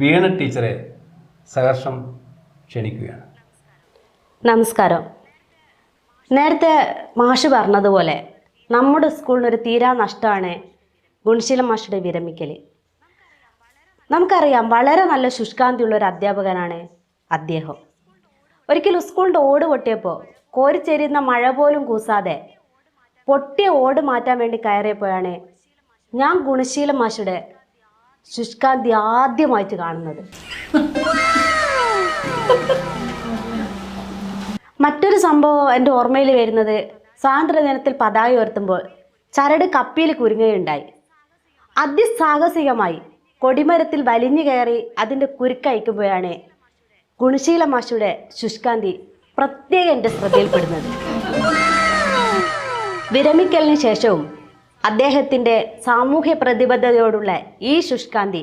വീണ ടീച്ചറെ സഹർഷം ക്ഷണിക്കുകയാണ്. നമസ്കാരം. നേരത്തെ മാഷ് പറഞ്ഞതുപോലെ നമ്മുടെ സ്കൂളിനൊരു തീരാ നഷ്ടമാണ് ഗുണശീല മാഷുടെ വിരമിക്കൽ നമുക്കറിയാം വളരെ നല്ല ശുഷ്കാന്തിയുള്ള ഒരു അധ്യാപകനാണ് അദ്ദേഹം. ഒരിക്കലും സ്കൂളിന്റെ ഓട് പൊട്ടിയപ്പോൾ കോരിച്ചെരിയുന്ന മഴ പോലും കൂസാതെ പൊട്ടിയ ഓട് മാറ്റാൻ വേണ്ടി കയറിയപ്പോഴാണ് ഞാൻ ഗുണശീല മാഷുടെ ശുഷ്കാന്തി ആദ്യമായിട്ട് കാണുന്നത്. മറ്റൊരു സംഭവം എന്റെ ഓർമ്മയിൽ വരുന്നത്. സ്വാതന്ത്ര്യദിനത്തിൽ പതാക ഉയർത്തുമ്പോൾ ചരട് കപ്പിയിൽ കുരുങ്ങുകയുണ്ടായി. അതിസാഹസികമായി കൊടിമരത്തിൽ വലിഞ്ഞു കയറി അതിന്റെ കുരുക്കയക്കുമ്പോഴാണ് ഗുണശീല മാഷയുടെ ശുഷ്കാന്തി പ്രത്യേക എന്റെ ശ്രദ്ധയിൽപ്പെടുന്നത്. വിരമിക്കലിന് ശേഷവും അദ്ദേഹത്തിന്റെ സാമൂഹ്യ പ്രതിബദ്ധതയോടുള്ള ഈ ശുഷ്കാന്തി